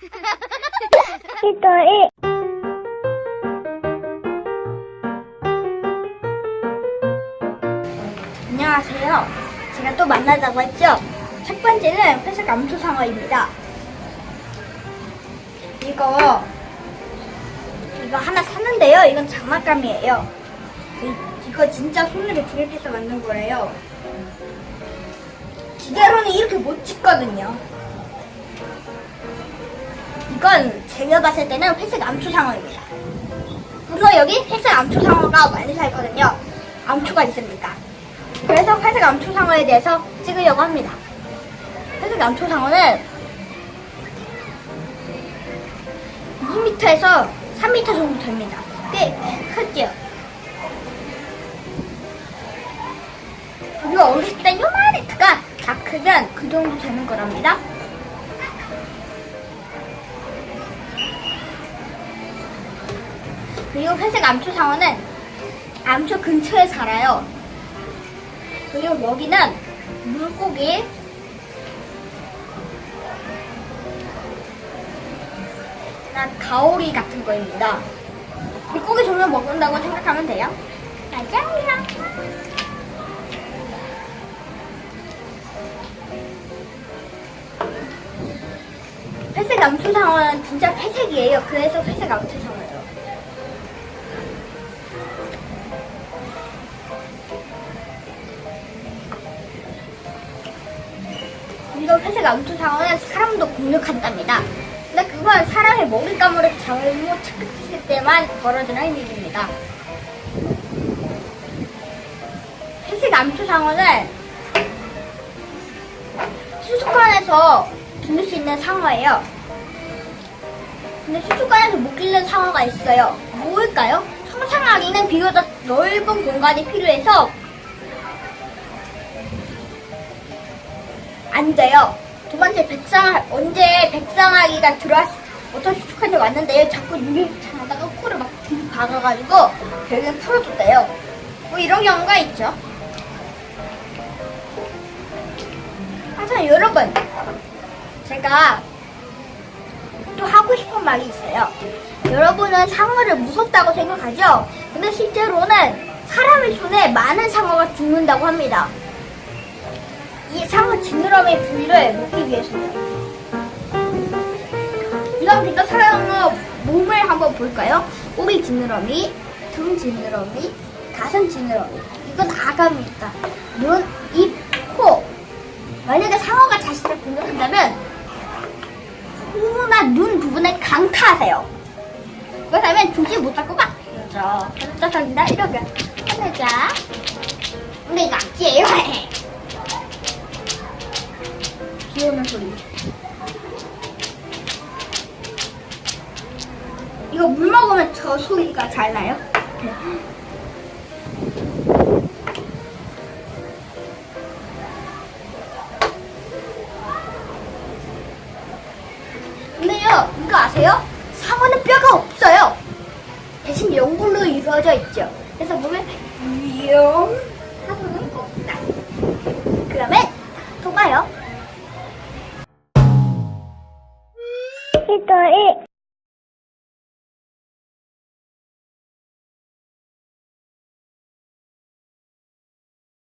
히토이 안녕하세요. 제가 또 만나자고 했죠? 첫 번째는 회색 암초상어입니다. 이거, 이거 하나 샀는데요. 이건 장난감이에요. 이- 이거 진짜 손으로 조립해서 만든 거래요. 기계로는 이렇게 못 찍거든요. 이건 제가 봤을 때는 회색 암초상어입니다. 그리고 여기 회색 암초상어가 많이 살거든요. 암초가 있습니다. 그래서 회색 암초상어에 대해서 찍으려고 합니다. 회색 암초상어는 2m에서 3m 정도 됩니다. 꽤 크죠? 그리고 어렸을 때 요만했다가 다 크면 그 정도 되는 거랍니다. 그리고 회색 암초상어는 암초 근처에 살아요. 그리고 여기는 물고기 난 가오리 같은 거입니다. 물고기 종류 먹는다고 생각하면 돼요. 맞아요. 회색 암초상어는 진짜 회색이에요. 그래서 회색 암초상어 이거 회색 암초 상어는 사람도 공격한답니다. 근데 그건 사람의 먹잇감으로 잘못 착각했을 때만 벌어지는 일입니다. 회색 암초 상어는 수족관에서 기를 수 있는 상어예요. 근데 수족관에서 못 기르는 상어가 있어요. 뭘까요? 청상아기는 비교적 넓은 공간이 필요해서 안 돼요. 두 번째 백상 언제 백상아기가 들어왔 어떤 수족관에 왔는데요. 자꾸 유리창에다가 코를 막 박아가지고 결국엔 풀어줬대요. 뭐 이런 경우가 있죠. 하여튼 여러분 제가 또 하고 싶은 말이 있어요. 여러분은 상어를 무섭다고 생각하죠? 근데 실제로는 사람의 손에 많은 상어가 죽는다고 합니다. 이 상어 지느러미 부위를 먹기 위해서요. 이건 그러니까 상어 몸을 한번 볼까요? 꼬리 지느러미, 등 지느러미, 가슴 지느러미. 이건 아감입니다. 눈, 입, 코. 만약에 상어가 자신을 공격한다면 코나 눈 부분을 강타하세요. 그렇다면 조지 못하고 막 그렇죠. 짜장이나 이렇게 하자. 근데 이거 악기예요. 소리. 이거 물 먹으면 저 소리가 잘 나요? 근데요, 이거 아세요? 상어는 뼈가 없어요. 대신 연골로 이루어져 있죠. 그래서 보면 영